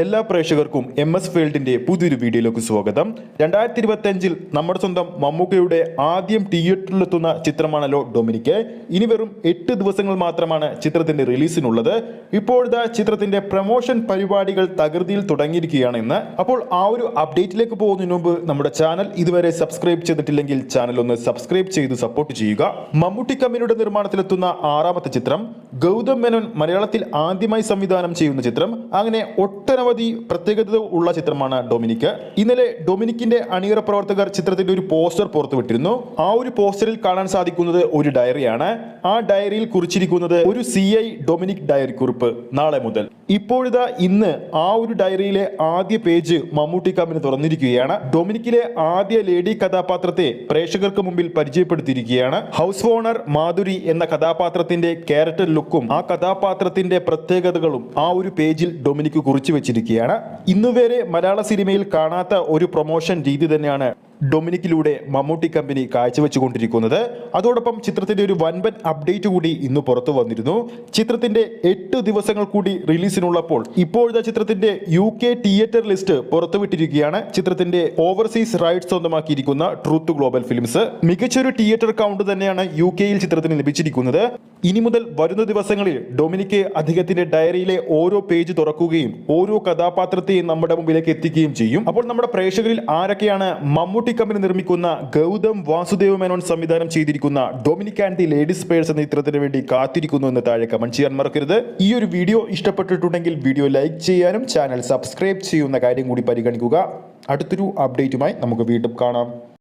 എല്ലാ പ്രേക്ഷകർക്കും M S ഫീൽഡിന്റെ പുതിയൊരു വീഡിയോയിലേക്ക് സ്വാഗതം. രണ്ടായിരത്തി ഇരുപത്തി അഞ്ചിൽ നമ്മുടെ സ്വന്തം മമ്മൂക്കയുടെ ആദ്യം തിയേറ്ററിലെത്തുന്ന ചിത്രമാണല്ലോ ഡൊമിനിക്ക്. ഇനി വെറും എട്ട് ദിവസങ്ങൾ മാത്രമാണ് ചിത്രത്തിന്റെ റിലീസിനുള്ളത്. ഇപ്പോഴത്തെ ചിത്രത്തിന്റെ പ്രമോഷൻ പരിപാടികൾ തകൃതിയിൽ തുടങ്ങിയിരിക്കുകയാണ് ഇന്ന്. അപ്പോൾ ആ ഒരു അപ്ഡേറ്റിലേക്ക് പോകുന്നതിന് മുമ്പ് നമ്മുടെ ചാനൽ ഇതുവരെ സബ്സ്ക്രൈബ് ചെയ്തിട്ടില്ലെങ്കിൽ ചാനൽ ഒന്ന് സബ്സ്ക്രൈബ് ചെയ്ത് സപ്പോർട്ട് ചെയ്യുക. മമ്മൂട്ടി കമ്പനിയുടെ നിർമ്മാണത്തിലെത്തുന്ന ആറാമത്തെ ചിത്രം ഗൗതം മേനോൻ മലയാളത്തിൽ ആദ്യമായി സംവിധാനം ചെയ്യുന്ന ചിത്രം. അങ്ങനെ ഒട്ടനവധി പ്രത്യേകത ഉള്ള ചിത്രമാണ് ഡൊമിനിക്ക്. ഇന്നലെ ഡൊമിനിക്കിന്റെ അണിയറ പ്രവർത്തകർ ചിത്രത്തിന്റെ ഒരു പോസ്റ്റർ പുറത്തുവിട്ടിരുന്നു. ആ ഒരു പോസ്റ്ററിൽ കാണാൻ സാധിക്കുന്നത് ഒരു ഡയറിയാണ്. ആ ഡയറിയിൽ കുറിച്ചിരിക്കുന്നത് ഒരു സി ഐ ഡൊമിനിക് ഡയറി കുറിപ്പ് നാളെ മുതൽ. ഇപ്പോഴിതാ ഇന്ന് ആ ഒരു ഡയറിയിലെ ആദ്യ പേജ് മമ്മൂട്ടി കാമിന് തുറന്നിരിക്കുകയാണ്. ഡൊമിനിക്കിലെ ആദ്യ ലേഡി കഥാപാത്രത്തെ പ്രേക്ഷകർക്ക് മുമ്പിൽ പരിചയപ്പെടുത്തിയിരിക്കുകയാണ്. ഹൗസ് ഓണർ മാധുരി എന്ന കഥാപാത്രത്തിന്റെ ക്യാരക്ടർ ലുക്കും ആ കഥാപാത്രത്തിന്റെ പ്രത്യേകതകളും ആ ഒരു പേജിൽ ഡൊമിനിക്ക് കുറിച്ചു വെച്ചിരിക്കുകയാണ് ഇന്നുവരെ മലയാള സിനിമയിൽ കാണാത്ത ഒരു പ്രൊമോഷൻ രീതി തന്നെയാണ് ഡൊമിനിക്കിലൂടെ മമ്മൂട്ടി കമ്പനി കാഴ്ചവെച്ചുകൊണ്ടിരിക്കുന്നത്. അതോടൊപ്പം ചിത്രത്തിന്റെ ഒരു വൻപൻ അപ്ഡേറ്റ് കൂടി ഇന്ന് പുറത്തു വന്നിരുന്നു. ചിത്രത്തിന്റെ എട്ട് ദിവസങ്ങൾ കൂടി റിലീസിനുള്ളപ്പോൾ ഇപ്പോഴത്തെ ചിത്രത്തിന്റെ യു കെ തിയേറ്റർ ലിസ്റ്റ് പുറത്തുവിട്ടിരിക്കുകയാണ്. ചിത്രത്തിന്റെ ഓവർസീസ് റൈറ്റ്സ് സ്വന്തമാക്കിയിരിക്കുന്ന ട്രൂത്ത് ഗ്ലോബൽ ഫിലിംസ്. മികച്ചൊരു തിയേറ്റർ കൗണ്ട് തന്നെയാണ് യു കെയിൽ ചിത്രത്തിന് ലഭിച്ചിരിക്കുന്നത്. ഇനി മുതൽ വരുന്ന ദിവസങ്ങളിൽ ഡൊമിനിക്ക് അദ്ദേഹത്തിന്റെ ഡയറിയിലെ ഓരോ പേജ് തുറക്കുകയും ഓരോ കഥാപാത്രത്തെയും നമ്മുടെ മുമ്പിലേക്ക് എത്തിക്കുകയും ചെയ്യും. അപ്പോൾ നമ്മുടെ പ്രേക്ഷകരിൽ ആരൊക്കെയാണ് മമ്മൂട്ടി കമ്പനി നിർമ്മിക്കുന്ന ഗൗതം വാസുദേവ് മേനോൻ സംവിധാനം ചെയ്തിരിക്കുന്ന Dominic and the ladies purse എന്ന ചിത്രത്തിന് വേണ്ടി കാത്തിരിക്കുന്നു എന്ന് താഴെ കമന്റ് ചെയ്യാൻ മറക്കരുത്. ഈ ഒരു വീഡിയോ ഇഷ്ടപ്പെട്ടിട്ടുണ്ടെങ്കിൽ വീഡിയോ ലൈക്ക് ചെയ്യാനും ചാനൽ സബ്സ്ക്രൈബ് ചെയ്യുന്ന കാര്യം കൂടി പരിഗണിക്കുക. അടുത്തൊരു അപ്ഡേറ്റുമായി നമുക്ക് വീണ്ടും കാണാം.